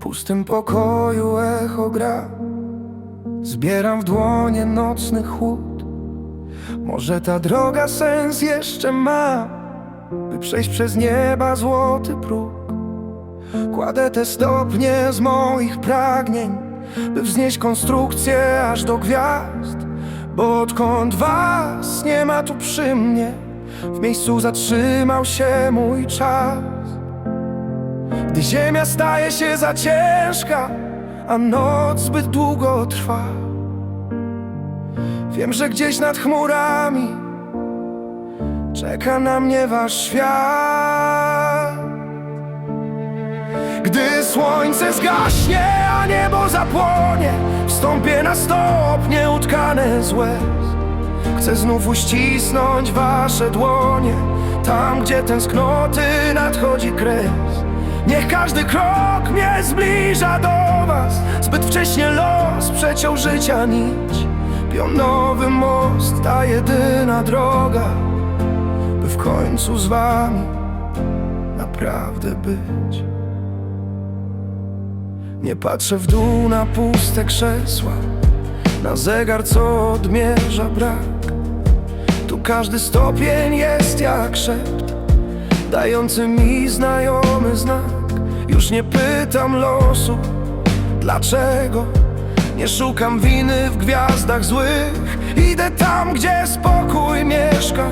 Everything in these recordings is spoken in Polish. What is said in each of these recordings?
pustym pokoju echo gra. Zbieram w dłonie nocny chłód. Może ta droga sens jeszcze ma By przejść przez nieba złoty próg. Kładę te stopnie z moich pragnień By wznieść konstrukcję aż do gwiazd. Bo odkąd was nie ma tu przy mnie W miejscu zatrzymał się mój czas gdy ziemia staje się za ciężka, a noc zbyt długo trwa. Wiem, że gdzieś nad chmurami czeka na mnie wasz świat. Gdy słońce zgaśnie, a niebo zapłonie, wstąpię na stopnie utkane z. Chcę znów uścisnąć wasze dłonie Tam, gdzie tęsknoty nadchodzi kres Niech każdy krok mnie zbliża do was. Zbyt wcześnie los przeciął życia nić. Pionowy most, ta jedyna droga By w końcu z wami naprawdę być. Nie patrzę w dół na puste krzesła na zegar, co odmierza brak. Tu każdy stopień jest jak szept Dający mi znajomy znak Już nie pytam losu Dlaczego Nie szukam winy w gwiazdach złych. Idę tam, gdzie spokój mieszka.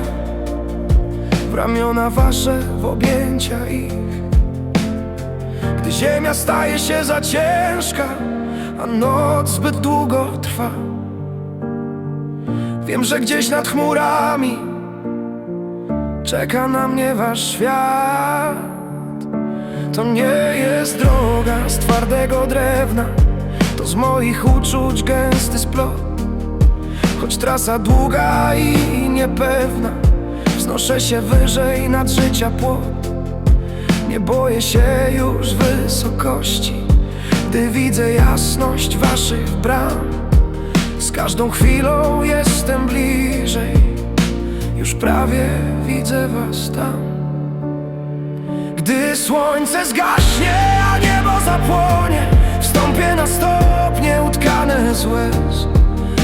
W ramiona wasze, w objęcia ich. Gdy ziemia staje się za ciężka a noc zbyt długo trwa. Wiem, że gdzieś nad chmurami Czeka na mnie wasz świat To nie jest droga z twardego drewna To z moich uczuć gęsty splot. Choć trasa długa i niepewna Wznoszę się wyżej nad życia płot. Nie boję się już wysokości gdy widzę jasność waszych bram. Z każdą chwilą jestem bliżej Już prawie widzę was tam Gdy słońce zgaśnie, a niebo zapłonie Wstąpię na stopnie utkane z łez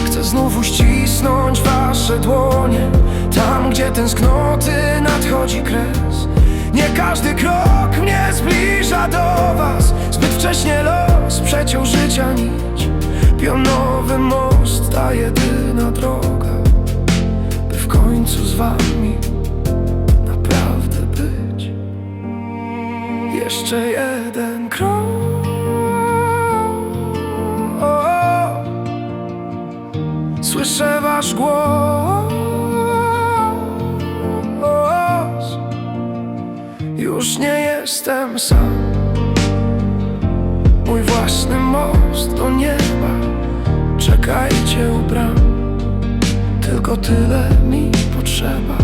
Chcę znów uścisnąć wasze dłonie. Tam, gdzie tęsknoty nadchodzi kres. Nie każdy krok mnie zbliża do was. Zbyt wcześnie los przeciął życia nić. Pionowy most, ta jedyna droga By w końcu z wami Jeszcze jeden krok. Słyszę wasz głos. Już nie jestem sam. Mój własny most do nieba. Czekajcie u bram Tylko tyle mi potrzeba